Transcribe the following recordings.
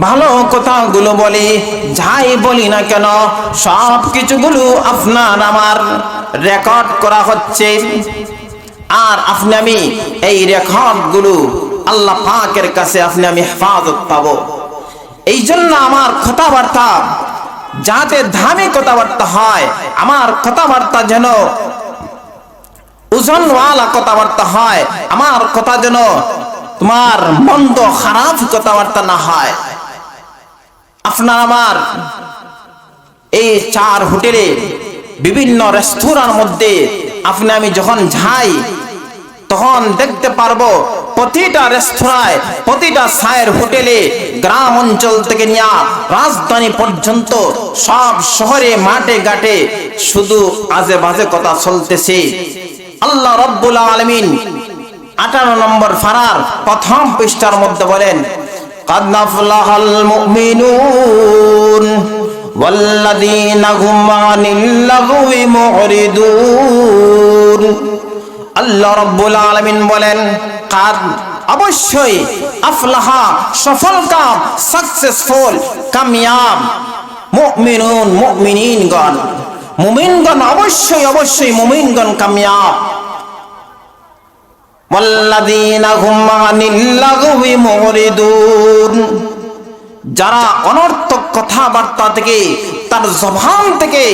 ভালো কথাগুলো বলি, যাই বলি না কেন সব কিছুগুলো আপনার আমার রেকর্ড করা হচ্ছে। আর আপনি আমি এই রেকর্ডগুলো আল্লাহ পাকের কাছে আপনি আমি হেফাজত পাবো। এই জন্য আমার কথাবার্তা, যাতে ধামে কথাবার্তা হয়, আমার কথাবার্তা যেন ওজনওয়ালা কথাবার্তা হয়, আমার কথা যেন তোমার মন্দ খারাপ কথাবার্তা না হয়। আপনার আমার এই চার হোটেলে বিভিন্ন রেস্তোরাঁর মধ্যে আপনি আমি যখন যাই, তখন দেখতে পারব প্রতিটা রেস্তোরাঁয়, প্রতিটা সায়ের হোটেলে গ্রাম অঞ্চল থেকে নিয়ে রাজধানী পর্যন্ত সব শহরে মাঠে ঘাটে শুধু আজে বাজে কথা চলতেছে। আল্লাহ রব্বুল আলমিন আঠারো নম্বর ফারার প্রথম পৃষ্ঠার মধ্যে বলেন قد نفلح المؤمنون والذين هم عن اللغو معرضون আল্লাহ রব্বুল আলামিন বলেন কাদ অবশ্যই আফলাহা সফল কাম সাকসেসফুল কামিয়াব মুমিনুন মুমিনিনগণ মুমিনগণ অবশ্যই অবশ্যই মুমিনগণ কামিয়াব যারা অনর্থক কথাবার্তা থেকে, তার জবান থেকে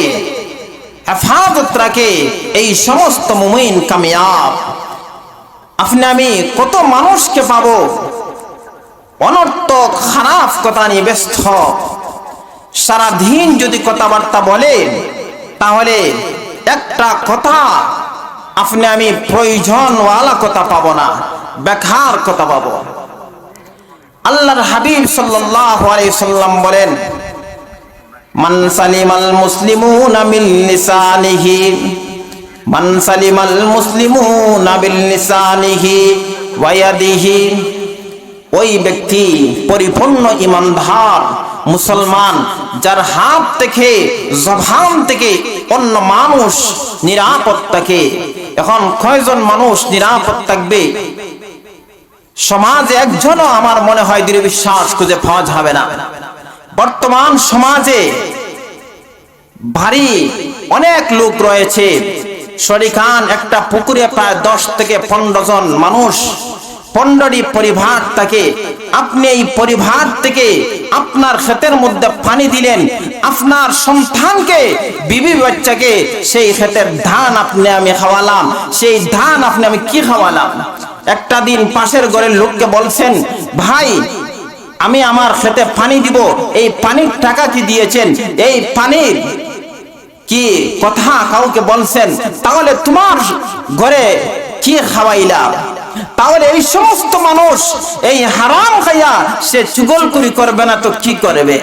হেফাজত রাখে এই সমস্ত মুমিন কামিয়াব। আপনি, আমি কত মানুষকে পাব? অনর্থক, খারাপ কথা নিয়ে ব্যস্ত। সারাদিন যদি কথাবার্তা বলে, তাহলে একটা কথা আপনি আমি প্রয়োজনওয়ালা কথা পাব না, বেকার কথা পাবো। আল্লাহর হাবিব সাল্লাল্লাহু আলাইহি সাল্লাম বলেন, মান সালিমাল মুসলিমুনা মিন লিসানিহি, মান সালিমাল মুসলিমুনা বিল লিসানিহি ওয়া ইয়াদিহি, ওই ব্যক্তি পরিপূর্ণ ইমানদার মুসলমান, যার হাত থেকে, জবান থেকে অন্য মানুষ নিরাপদ থাকে। এখন কয়জন মানুষ নিরাপদ থাকবে? সমাজে একজনও আমার মনে হয় দৃঢ় বিশ্বাস খুঁজে পাওয়া যাবে না। বর্তমান সমাজে ভারী অনেক লোক রয়েছে। শরিখান একটা পুকুরে প্রায় দশ থেকে পনেরো জন মানুষ পনেরোটি পরিবার থাকে আপনি এই পরিবার থেকে আপনার ক্ষেতের মধ্যে পানি দিলেন, আপনার সন্তানকে, বিবি বাচ্চাকে, সেই ক্ষেতের ধান আপনি আমি খাওয়ালাম, সেই ধান আপনি আমি কি খাওয়ালাম? একটা দিন পাশের ঘরের লোককে বলছেন, ভাই, আমি আমার খেতে পানি দিব, এই পানির টাকা কি দিয়েছেন? এই পানির কি কথা কাউকে বলছেন? তাহলে তোমার ঘরে কি খাওয়াইলাম? তাহলে এই সমস্ত মানুষ এই হারাম খাইয়া সে চুগল করি করবে না তো কি করবে?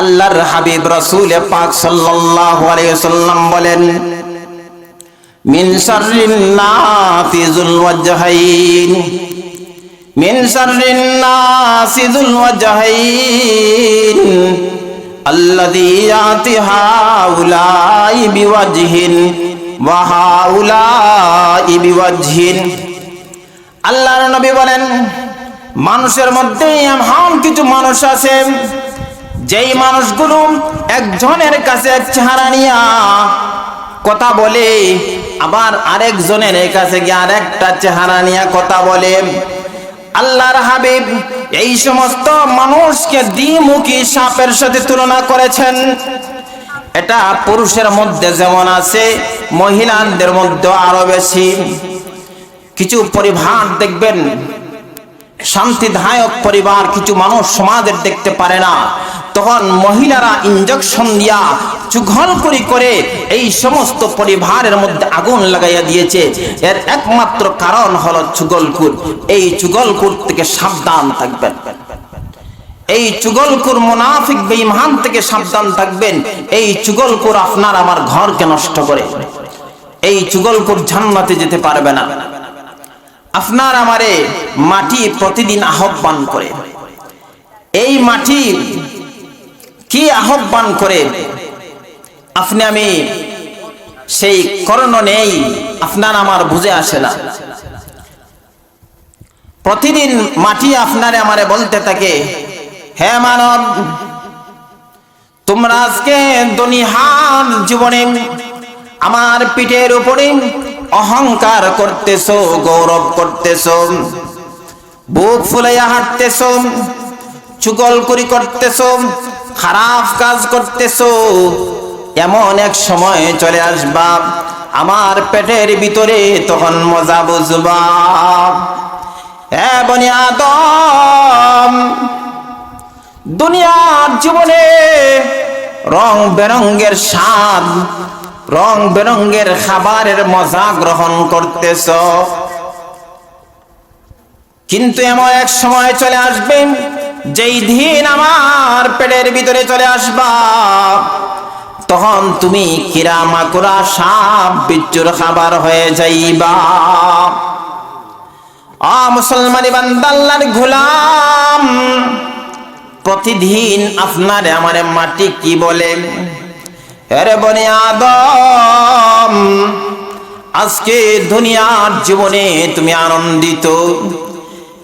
আল্লাহর হাবিব রাসূল পাক সাল্লাল্লাহু আলাইহি ওয়াসাল্লাম বলেন, মিন শাররিন নাফিজুল ওয়াজহাইন, মিন শাররিন নাসিজুল ওয়াজহাইন, আল্লাযী ইয়াতি হাউলাই বিওয়াজহিন আল্লাহর নবী বলেন, মানুষের মধ্যে এমন কিছু মানুষ আছে, যেই মানুষগুলো একজনের কাছে চেহারা নিয়া কথা বলে, আবার আরেকজনের কাছে গিয়ে আরেকটা চেহারা নিয়ে কথা বলে। আল্লাহর হাবিব এই সমস্ত মানুষকে দ্বিমুখী সাপের সাথে তুলনা করেছেন। এটা পুরুষের মধ্যে যেমন আছে, মহিলাদের মধ্যে আরও বেশি। কিছু পরিবার দেখবেন, শান্তিদায়ক পরিবার, কিছু মানুষ সমাজের দেখতে পারে না। তখন মহিলারা ইঞ্জেকশন দিয়া চুঘল করি করে এই সমস্ত পরিবারের মধ্যে আগুন লাগাইয়া দিয়েছে। এর একমাত্র কারণ হলো চুগলকুর এই চুগলকুর থেকে সাবধান থাকবেন। এই চুগলকুর মুনাফিক বেঈমান থেকে সাবধান থাকবেন। এই চুগলকুর আপনার আমার ঘরকে নষ্ট করে। এই চুগলকুর জান্নাতে যেতে পারবে না। আপনার আমারে মাটি প্রতিদিন আহ্বান করে। এই মাটি কি আহ্বান করে? আপনি আমি সেই করণ নেই, আপনার আমার বুঝে আসে না। প্রতিদিন মাটি আপনারে আমারে বলতে থাকে হে মানব, তোমরা আজকে দুনিহার জীবনে আমার পিঠের উপরে অহংকার করতেছো, গৌরব করতেছো, বুক ফুলাইয়া হাঁটতেছো চুগল করি করতেছো, খারাপ কাজ করতেছো, এমন এক সময় চলে আসবা, আমার পেটের ভিতরে তখন মজা বুঝবা। এ বনি আদম দুনিয়ার জীবনে রং বেরঙ্গের স্বাদ, রং বেরঙ্গের খাবারের মজা গ্রহণ করতেছ। কিন্তু এমন এক সময় চলে আসবে, যেই দিন আমার পেটের ভিতরে চলে আসবা। তখন তুমি কিরা মাকুরা সাপ বিচ্ছুর খাবার হয়ে যাইবা। আ মুসলমানি বান্দাল্লার গোলাম প্রতিদিন আপনার আমার মাটি কি বলে? আরে বনে আদম, আজকে দুনিয়ার জীবনে তুমি আনন্দিত।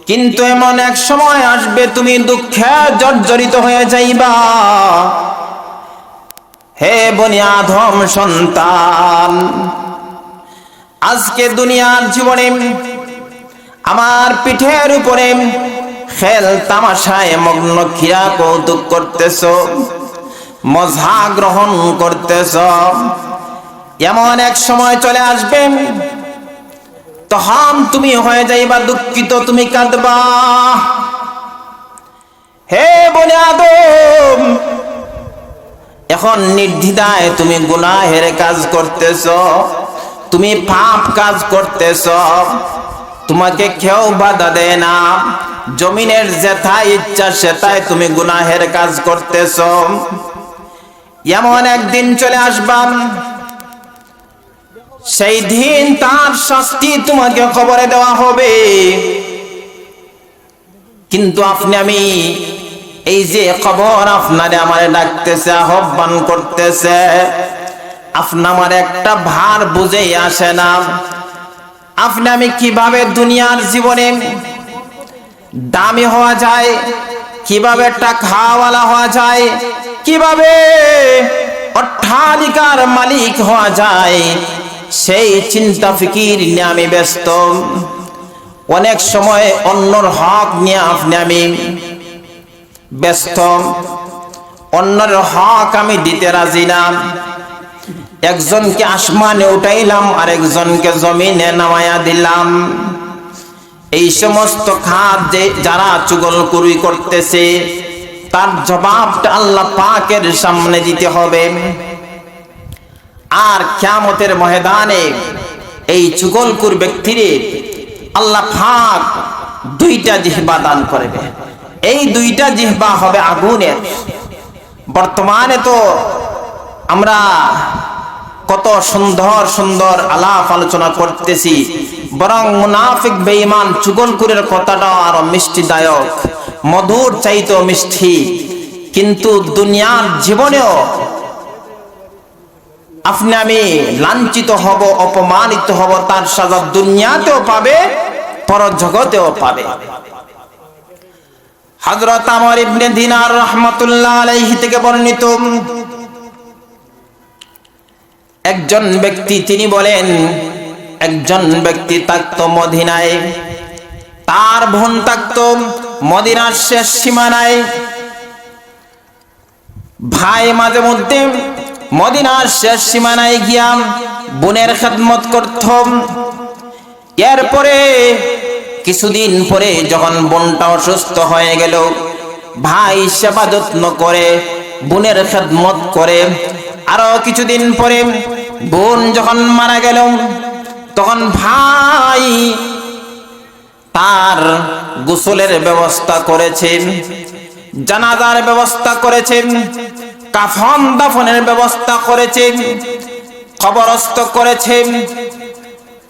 কিন্তু এমন এক সময় আসবে তুমি দুঃখে জর্জরিত হয়ে যাইবা। হে বনি আদম সন্তান, আজকে দুনিয়ার জীবনে আমার পিঠের উপরে খেল তামাশায় মগ্ন খিরা কৌতুক করতেছ মজা গ্রহণ করতেছ। এমন এক সময় চলে আসবে তখন তুমি হয়ে যাইবা দুঃখিত, তুমি কাঁদবা। হে বনে আদম, এখন নির্দ্বিধায় তুমি গুনাহের কাজ করতেছ, তুমি পাপ কাজ করতেছ, তোমাকে কেউ বাধা দেয় না। জমিনের যেথায় ইচ্ছা সেটাই তুমি গুনাহের কাজ করতেছ। এমন একদিন চলে আসবাম সেই দিন তার শাস্তি তোমাকে খবরে দেওয়া হবে। কিন্তু আপনি, আমি এই যে খবর আপনারে আমারে ডাকতেছে, আহ্বান করতেছে, আপনি আমার একটা ভার বুঝেই আসে না। আপনি, আমি কীভাবে দুনিয়ার জীবনে দামি হওয়া যায়, কীভাবে টাকাওয়ালা হওয়া যায়, কীভাবে অট্টালিকার মালিক হওয়া যায়, সেই চিন্তা ফিকির নিয়ে আমি ব্যস্ত। অনেক সময় অন্যর হক নিয়ে আপনি আমি ব্যস্ত। অন্যর হক আমি দিতে রাজি না। একজনকে আসমানে উঠাইলাম আর একজনকে জমিনে নামায়া দিলাম। এই সমস্ত খাত যে যারা চুগল কুরি করতেছে, তার জবাবটা আল্লাহ পাকের সামনে দিতে হবে। আর ক্যামতের ময়দানে এই চুগলকুর ব্যক্তিরে আল্লাহ পাক দুইটা জিহবা দান করবে। এই দুইটা জিহবা হবে আগুনের। বর্তমানে তো আমরা কত সুন্দর সুন্দর আলাপ আলোচনা করতেছি। বরং মুনাফিক বেঈমান চুগলকুরের কথাটা আরও মিষ্টিদায়ক, মধুর চাইতো মিষ্টি। কিন্তু দুনিয়ার জীবনেও আপনি আমি লাঞ্ছিত হব, অপমানিত হব, তার সাজা দুনিয়াতেও পাবে পর জগতেও পাবে। হযরত আমর ইবনে দিনার রাহমাতুল্লাহ আলাইহি থেকে বর্ণিত একজন ব্যক্তি, তিনি বলেন, একজন ব্যক্তি থাকত মদিনায়। তার বোন থাকত মদিনার শেষ সীমানায়। ভাই মাঝে মধ্যে মদিনার শেষ সীমানায় গিয়া বোনের খেদমত করত। এরপরে কিছুদিন পরে যখন বোনটা অসুস্থ হয়ে গেল, ভাই সেবা যত্ন করে বোনের খেদমত করে আরও কিছুদিন পরে বোন যখন মারা গেল, তখন ভাই তার গোসলের ব্যবস্থা করেছে জানাজার ব্যবস্থা করেছেন, কাফন দাফনের ব্যবস্থা করেছেন, কবরস্থ করেছেন।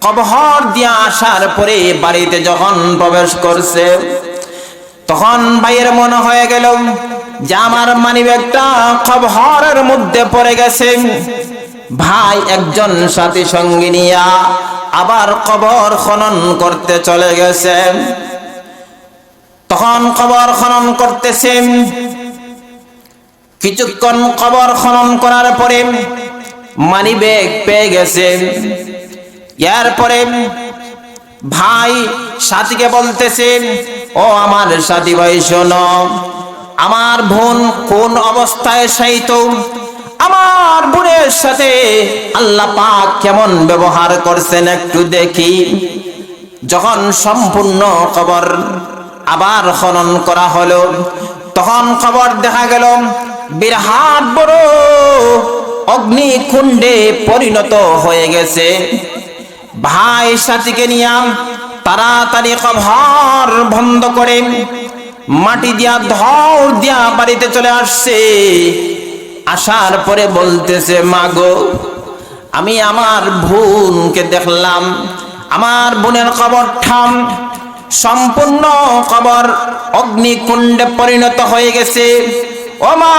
কবহর দিয়া আসার পরে বাড়িতে যখন প্রবেশ করছে, তখন ভাইয়ের মনে হয়ে গেল যে আমার মানিব্যাগটা কবহরের মধ্যে পড়ে গেছে। ভাই একজন সাথী সঙ্গী নিয়া আবার কবর খনন করতে চলে গেছে। তখন কবর খনন করতেছেন কিছুক্ষণ কবর খনন করার পরে মানি ব্যাগ পেয়ে গেছে। এরপরে ভাই সাথীকে বলতেছেন ও আমার সাথী ভাই, শোনো আমার বোন কোন অবস্থায় সাইত আমার বোনের সাথে আল্লাহ পাক কেমন ব্যবহার করছেন একটু দেখি। যখন সম্পূর্ণ কবর আবার খনন করা হলো, তখন খবর দেখা গেল বিরাট বড় অগ্নিকুণ্ডে পরিণত হয়ে গেছে। ভাই সাথীকে নিয়ে তাড়াতাড়ি কবর বন্ধ করে মাটি দিয়া, ধর দিয়া বাড়িতে চলে আসছে। আসার পরে বলতেছে মাগো আমি আমার বোনকে দেখলাম। আমার বোনের কবর ঠাম, সম্পূর্ণ কবর অগ্নিকুণ্ডে পরিণত হয়ে গেছে। ও মা,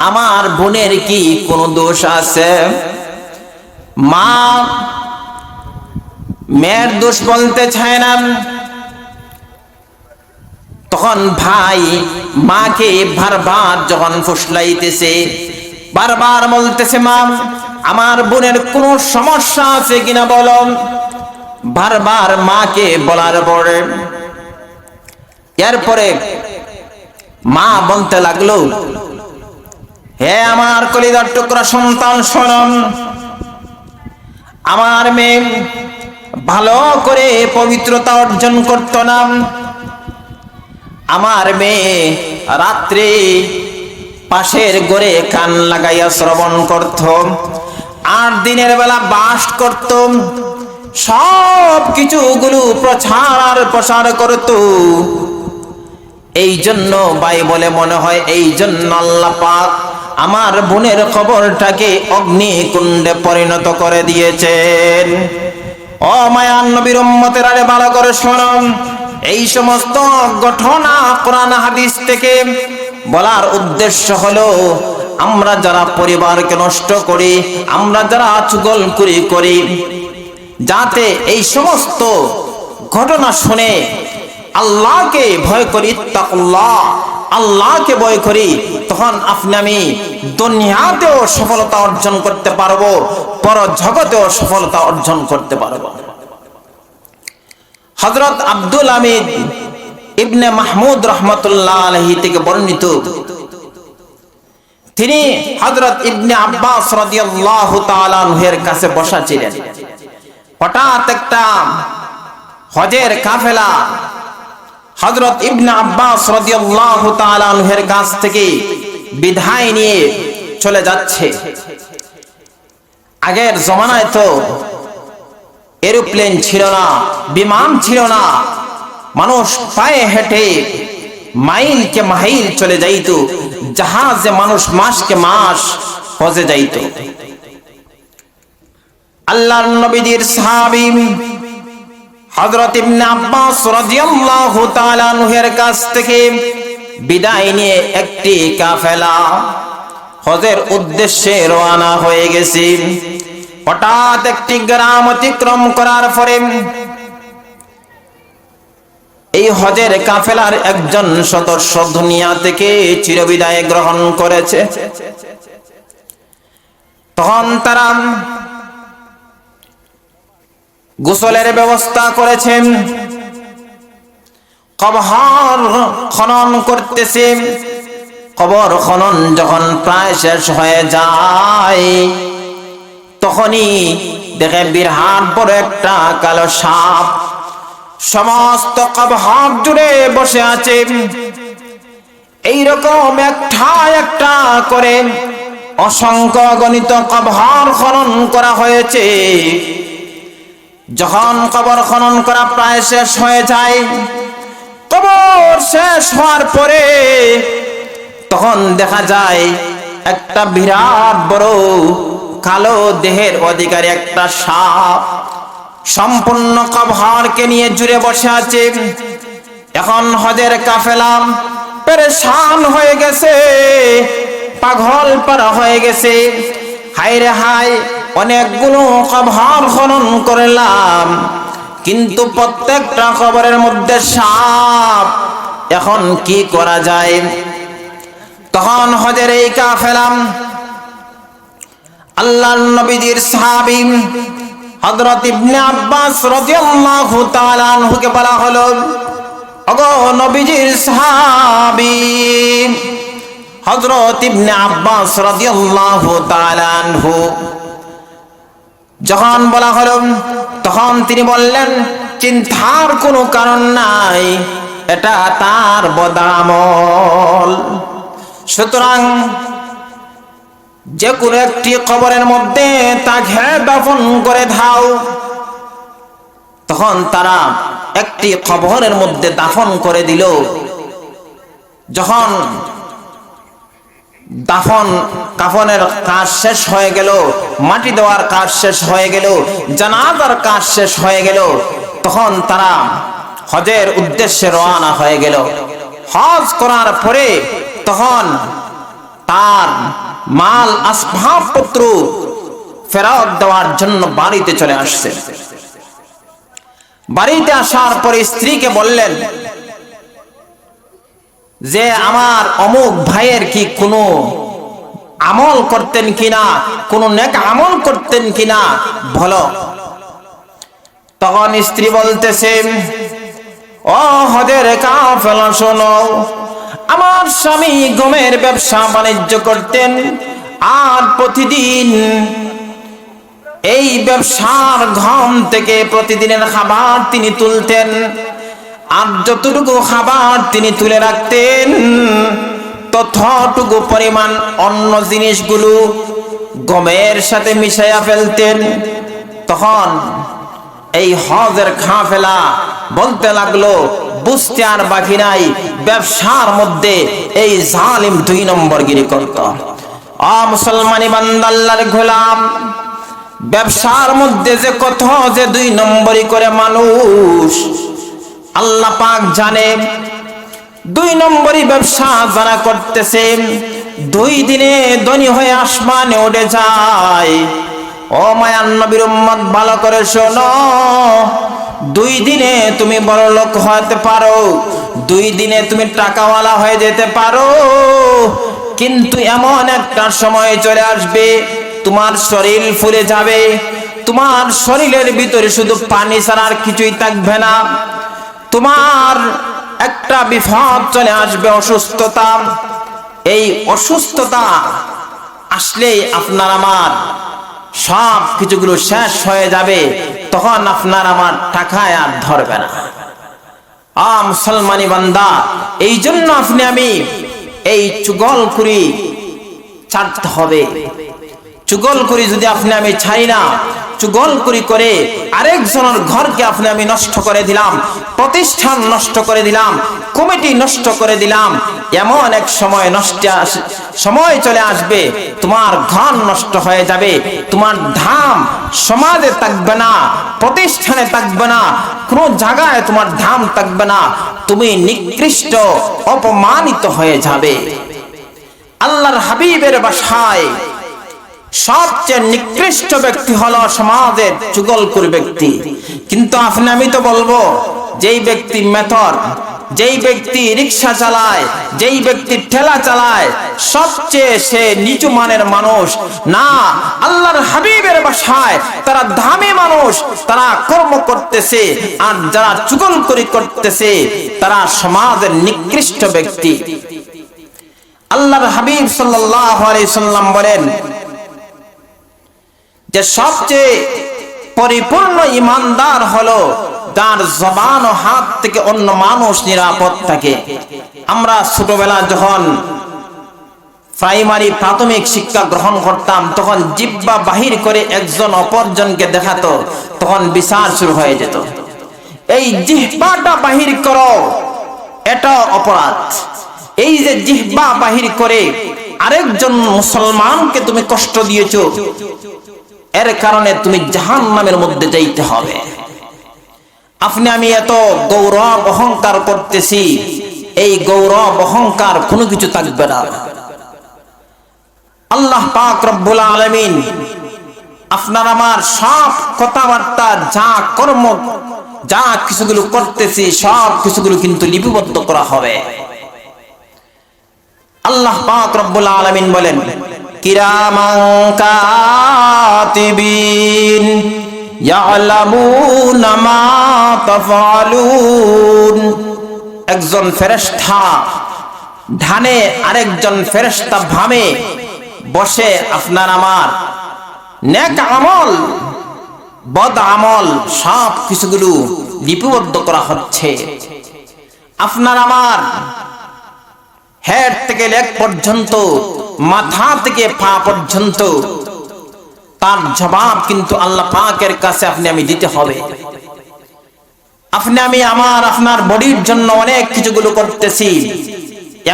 আমার বোনের কি কোনো দোষ আছে? মা, মেয়ের দোষ বলতে চায় না। তখন ভাই মাকে বারবার যখন ফুসলাইতেছে, বারবার বলতেছে, মা, আমার বোনের কোনো সমস্যা আছে কিনা বলো? বারবার মাকে বলার পরে, এরপরে মা বলতে লাগল, হে আমার কলিদার টুকরা সন্তান শোনম আমার মেয়ে ভালো করে পবিত্রতা অর্জন করত না। আমার মেয়ে রাত্রে পাশের গড়ে কান লাগাইয়া শ্রবণ করত। আট দিনের বেলা বাস করত। সব কিছুগুলো প্রচার প্রসার করত। এই জন্য বাই বলে মনে হয় এই জন্য আল্লাহ পাক আমার বোনের খবরটাকে অগ্নিকুণ্ডে পরিণত করে দিয়েছেন। ও মায়ান নবীর উম্মতের আরে ভালো করে শোনম এই সমস্ত ঘটনা কোরআন হাদিস থেকে বলার উদ্দেশ্য হলো, আমরা যারা পরিবারকে নষ্ট করি, আমরা যারা চুগল করি করি, যাতে এই সমস্ত ঘটনা শুনে আল্লাহকে ভয় করি, তাকুল্লাহ, আল্লাহকে ভয় করি, তখন আপনি আমি দুনিয়াতেও সফলতা অর্জন করতে পারব পর জগতেও সফলতা অর্জন করতে পারব। হজরত আব্দুল আমিদ ইবনে মাহমুদ রহমতুল্লাহ আলহি থেকে বর্ণিত। তিনি হজরত ইবনে আব্বাস এর কাছে বসা ছিলেন। হঠাৎ একটা হজের কাফেলা হজরত ইবনে আব্বাস এর কাছ থেকে বিধায় নিয়ে চলে যাচ্ছে। আগের জমানায় তো এরোপ্লেন ছিল না, বিমান ছিল না। মানুষ পায়ে হেঁটে মাইলকে মাইল চলে যাইতো, জাহাজে মানুষ মাসকে মাস হজে যাইত। আল্লাহর নবীদের সাহাবী হযরত ইবনে আব্বাস রাদিয়াল্লাহু তাআলা আনহুর কাছ থেকে বিদায় নিয়ে একটি কাফেলা হজের উদ্দেশ্যে রওনা হয়ে গেছে। হঠাৎ একটি গ্রাম অতিক্রম করার পরে এই হজের কাফেলার একজন সদস্য দুনিয়া থেকে চিরবিদায় গ্রহণ করেছে। তখন তারা গোসলের ব্যবস্থা করেছেন কবর খনন করতেছে। কবর খনন যখন প্রায় শেষ হয়ে যায় তখনই দেখে বিরাট বড় একটা কালো সাপ। সমস্ত কবর জুড়ে বসে আছে। এইরকম একটা একটা করে অসংখ্য গণিত কবর খনন করা হয়েছে। যখন কবর খনন করা প্রায় শেষ হয়ে যায়, কবর শেষ হওয়ার পরে তখন দেখা যায় একটা বিরাট বড় কালো দেহের অধিকারী একটা সাপ। সম্পূর্ণ কভারকে নিয়ে জুড়ে বসে আছে। এখন হজের কাফেলাম পেরেশান হয়ে গেছে। পাগল পারা হয়ে গেছে। হায় রে হায়, অনেকগুলো কভার খনন করলাম। কিন্তু প্রত্যেকটা কবরের মধ্যে সাপ। এখন কি করা যায়? তখন হজের এই কাফেলাম আল্লাহ নবীজির সাহাবী হযরত ইবনে আব্বাস রাদিয়াল্লাহু তাআলা আনহুকে বলা হলো, ওগো নবীজির সাহাবী, হযরত ইবনে আব্বাস রাদিয়াল্লাহু তাআলা আনহু। যখন বলা হলো, তখন তিনি বললেন, চিন্তার কোনো কারণ নাই, এটা তার বদামল সুতরাং যে কোনো একটি কবরের মধ্যে তাকে দাফন করে দাও তখন তারা একটি কবরের মধ্যে দাফন করে দিল। যখন দাফন কাফনের কাজ শেষ হয়ে গেল, মাটি দেওয়ার কাজ শেষ হয়ে গেল, জানাজার কাজ শেষ হয়ে গেল, তখন তারা হজের উদ্দেশ্যে রওনা হয়ে গেল। হজ করার পরে তখন তার মাল আসবাবপত্র ফেরত দেওয়ার জন্য বাড়িতে চলে আসছে। বাড়িতে আসার পরে স্ত্রীকে বললেন, যে আমার অমুক ভাইয়ের কি কোনো আমল করতেন কিনা, কোন নেক আমল করতেন কিনা, বলো? তখন স্ত্রী বলতেছে, ও হদের কাফেলা শোনো আমার স্বামী গমের ব্যবসা বাণিজ্য করতেন, আর প্রতিদিন এই ব্যবসার ঘম থেকে প্রতিদিনের খাবার তিনি তুলতেন, আর যতটুকু খাবার তিনি তুলে রাখতেন, ততটুকু পরিমাণ অন্য জিনিসগুলো গমের সাথে মিশাইয়া ফেলতেন। তখন এই হজের খাফেলা বলতে লাগল বুঝতে আর বাকি নাই। ব্যবসার মধ্যে এই জালিম দুই নম্বর গিরি করত অ মুসলমানি বান্দাল্লার গোলাম, ব্যবসার মধ্যে যে কত যে দুই নম্বরই করে মানুষ, আল্লাহ পাক জানে, দুই নম্বরই ব্যবসা যারা করতেছে, দুই দিনে ধনী হয়ে আসমানে উঠে যায়। ও মায়ান নবীর উম্মত, ভালো করে শোনো। দুই দিনে তুমি বড় লোক হতে পারো, দুই দিনে তুমি টাকাওয়ালা হয়ে যেতে পারো। কিন্তু এমন একটা সময় চলে আসবে, তোমার শরীর ফুলে যাবে, তোমার শরীরের ভিতরে শুধু পানি ছাড়া আর কিছুই থাকবে না। তোমার একটা বিপদ চলে আসবে অসুস্থতা। এই অসুস্থতা আসলেই আপনার আমার সব কিছুগুলো শেষ হয়ে যাবে, তখন আপনার আমার টাকায় আর ধরবে না। আ মুসলমানি বান্দা, এই জন্য আপনি আমি এই চুগল করি ছাড়তে হবে। চুগল করি যদি আপনি আমি ছাই না, চুগল করি করে আরেকজনের ঘরকে আপনি আমি নষ্ট করে দিলাম, প্রতিষ্ঠান নষ্ট করে দিলাম, কমিটি নষ্ট করে দিলাম, এমন এক সময় নষ্ট সময় চলে আসবে, তোমার ঘর নষ্ট হয়ে যাবে, তোমার ধাম সমাজে থাকবে না, প্রতিষ্ঠানে থাকবে না, কোনো জায়গায় তোমার ধাম থাকবে না, তুমি নিকৃষ্ট, অপমানিত হয়ে যাবে। আল্লাহর হাবিবের বাসায় সবচেয়ে নিকৃষ্ট ব্যক্তি হলো সমাজের চুগলকুর ব্যক্তি। কিন্তু আপনি, আমি তো বলব, যেই ব্যক্তি মেথর, যেই ব্যক্তি রিক্সা চালায়, যেই ব্যক্তি ঠেলা চালায়, সবচেয়ে সে নিচু মানের মানুষ। না, আল্লাহর হাবিবের বাসায় তারা দামি মানুষ, তারা কর্ম করতেছে, আর যারা চুগলকরি করতেছে, তারা সমাজের নিকৃষ্ট ব্যক্তি। আল্লাহর হাবিব সাল্লাল্লাহু আলাইহি সাল্লাম বলেন যে সবচেয়ে পরিপূর্ণ ইমানদার হলো তার জবান ও হাত থেকে অন্য মানুষ নিরাপদ থাকে। আমরা ছোটবেলা যখন প্রাইমারি প্রাথমিক শিক্ষা গ্রহণ করতাম, তখন জিব্বা বাহির করে একজন অপরজনকে দেখাতো, তখন বিচার শুরু হয়ে যেত। এই জিহ্বাটা বাহির করো, এটা অপরাধ। এই যে জিহ্বা বাহির করে আরেকজন মুসলমানকে তুমি কষ্ট দিয়েছ এর কারণে তুমি জাহান নামের মধ্যে যাইতে হবে। আপনি, আমি এত গৌরব অহংকার করতেছি, এই গৌরব অহংকার কোনো কিছু থাকবে না। আল্লাহ পাক রব্বুল আলামিন আপনার আমার সব কথাবার্তা, যা কর্ম, যা কিছুগুলো করতেছি, সব কিছুগুলো কিন্তু লিপিবদ্ধ করা হবে। আল্লাহ পাক রব্বুল আলামিন বলেন কিরামান কাতিবিন ইয়ালামুনা মা তাফআলুন। একজন ফেরেশতা ধানে আরেকজন ফেরেশতা ভামে বসে আপনার আমার নেক আমল, বদ আমল সব কিছুগুলো লিপিবদ্ধ করা হচ্ছে। আপনার আমার হেড থেকে লেগ পর্যন্ত, মাথা থেকে পা পর্যন্ত। তার জবাব কিন্তু আল্লাহ পাকের কাছে আপনি আমি দিতে হবে। আপনি আমি আমার, আপনার বডির জন্য অনেক কিছুগুলো করতেছি।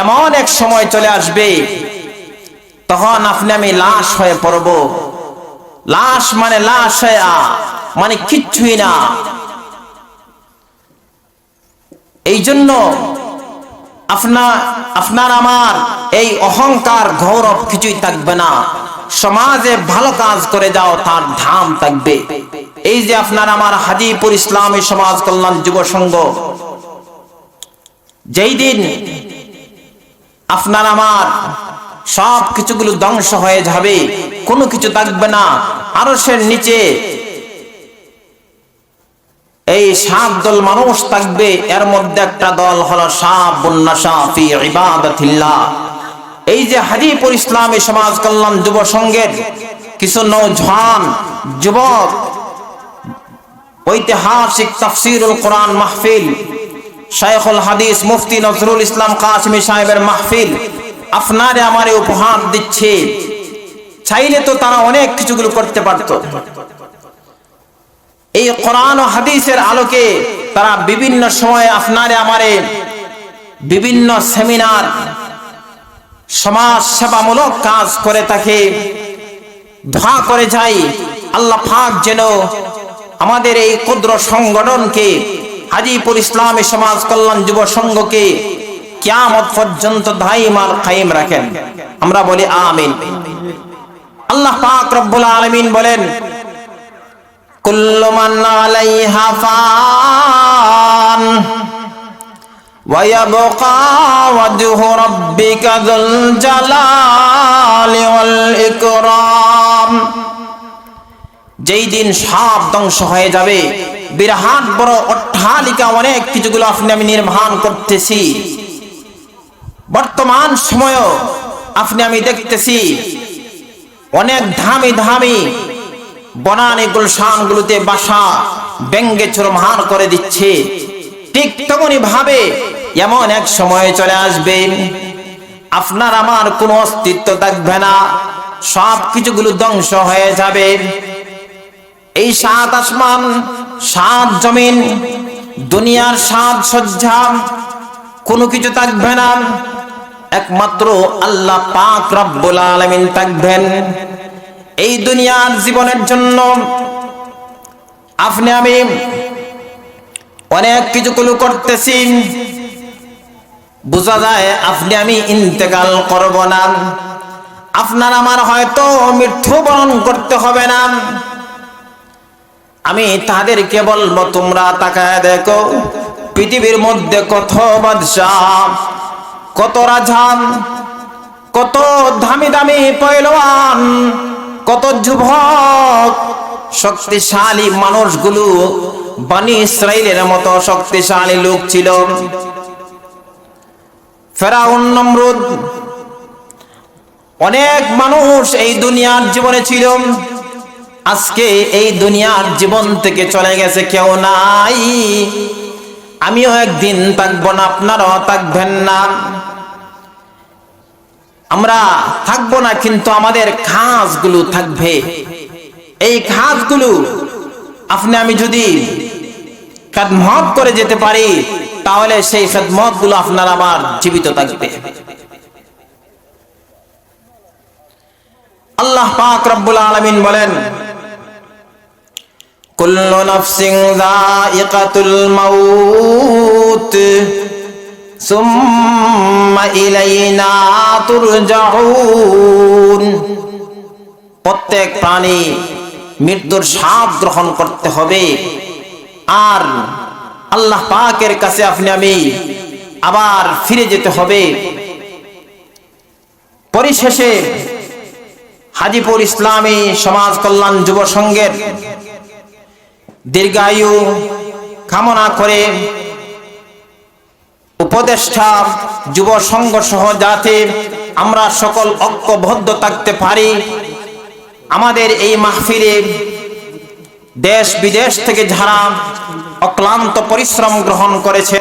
এমন এক সময় চলে আসবে, তখন আপনি আমি লাশ হয়ে পড়ব। লাশ মানে লাশ হয়ে মানে কিচ্ছুই না। এই জন্য আপনার আপনার আমার এই অহংকার গৌরব কিছুই থাকবে না। সমাজে ভালো কাজ করে যাও, তার ধাম থাকবে। এই যে আপনার আমার হাজিপুর ইসলামী সমাজ কল্যাণ যুব সংঘ, যেই দিন আপনার আমার সব কিছুগুলো ধ্বংস হয়ে যাবে, কোনো কিছু থাকবে না। আরও নিচে এই সাত দল মানুষ থাকবে, এর মধ্যে একটা দল হলো ইবাদাতিল্লাহ। এই যে হাজিপুর ইসলামী সমাজ কল্যাণ যুব সংঘের কিছু নৌজওয়ান, যুবক, ঐতিহাসিক তাফসিরুল কোরআন মাহফিল, শাইখুল হাদিস মুফতি নজরুল ইসলাম কাসমি সাহেবের মাহফিল, আপনারে আমারে উপহার দিচ্ছে। চাইলে তো তারা অনেক কিছুগুলো করতে পারত। এই কোরআন ও হাদিসের আলোকে তারা বিভিন্ন সময়ে আপনারে আমারে বিভিন্ন সেমিনার সমাজ সেবামূলক কাজ করে থাকে ধোয়া করে যাই আল্লাহ ফাক যেন আমাদের এই ক্ষুদ্র সংগঠনকে, হাজিপুর ইসলামী সমাজ কল্যাণ যুব সংঘকে কিয়ামত পর্যন্ত ধাইমার কায়েম রাখেন। আমরা বলি আমিন। আল্লাহ পাক রব্বুল আলামিন বলেন কুল্লু মান আলাইহা ফান ويبقى وجه ربك ذو الجلال والإكرام যেই দিন সব ধ্বংস হয়ে যাবে বিরাট বড় অট্টালিকা অনেক কিছুগুলো আপনি আমি নির্মাণ করতেছি বর্তমান সময়ও আপনি আমি দেখতেছি অনেক ধামি ধামি বনানি গুলশানগুলোতে বাসা ব্যঙ্গে চুরমার করে দিচ্ছে। ঠিক তেমনি ভাবে এমন এক সময় চলে আসবে। আপনার আমার কোনো অস্তিত্ব থাকবে না। সব কিছুগুলো ধ্বংস হয়ে যাবে। এই সাত আসমান, সাত জমিন, দুনিয়ার সাত সজ্জা কোনো কিছু থাকবে না। একমাত্র আল্লাহ পাক রব্বুল আলামিন থাকবেন। এই দুনিয়ার জীবনের জন্য আপনি আমি অনেক কিছু কিছুগুলো করতেছি। বোঝা যায় আপনি আমি ইন্তেকাল করব না। আপনার আমার হয়তো মৃত্যুবরণ করতে হবে না। আমি তাদেরকে বলব, তোমরা তাকায় দেখো, পৃথিবীর মধ্যে কত বাদশাহ, কত রাজা কত দামি দামি পয়লওয়ান কত যুবক শক্তিশালী মানুষগুলো বানি ইসরায়েলের মতো শক্তিশালী লোক ছিল। ফেরাউন নমরুদ অনেক মানুষ এই দুনিয়ার জীবনে ছিল। আজকে এই দুনিয়ার জীবন থেকে চলে গেছে, কেউ নাই। আমিও একদিন থাকব না, আপনারাও থাকবেন না। আমরা থাকব না, কিন্তু আমাদের ঘাসগুলো থাকবে। এই ঘাসগুলো আপনি, আমি যদি কাদমত করে যেতে পারি, তাহলে সেই খেদমতগুলো আপনার আবার জীবিত থাকবে। আল্লাহ পাক রব্বুল আলামিন বলেন, কুল্লু নাফসিন যায়িকাতুল মাউত। প্রত্যেক প্রাণী মৃত্যুর সাপ গ্রহণ করতে হবে। আর আল্লাহ পাকের কাছে আপনি, আমি আবার ফিরে যেতে হবে। পরিশেষে হাজিপুর ইসলামী সমাজ কল্যাণ যুব সংঘের দীর্ঘায়ু কামনা করে উপদেষ্টা, যুব সংঘ সহ যাতে আমরা সকল ঐক্যবদ্ধ থাকতে পারি। আমাদের এই মাহফিলে দেশ বিদেশ থেকে যারা অক্লান্ত পরিশ্রম গ্রহণ করেছে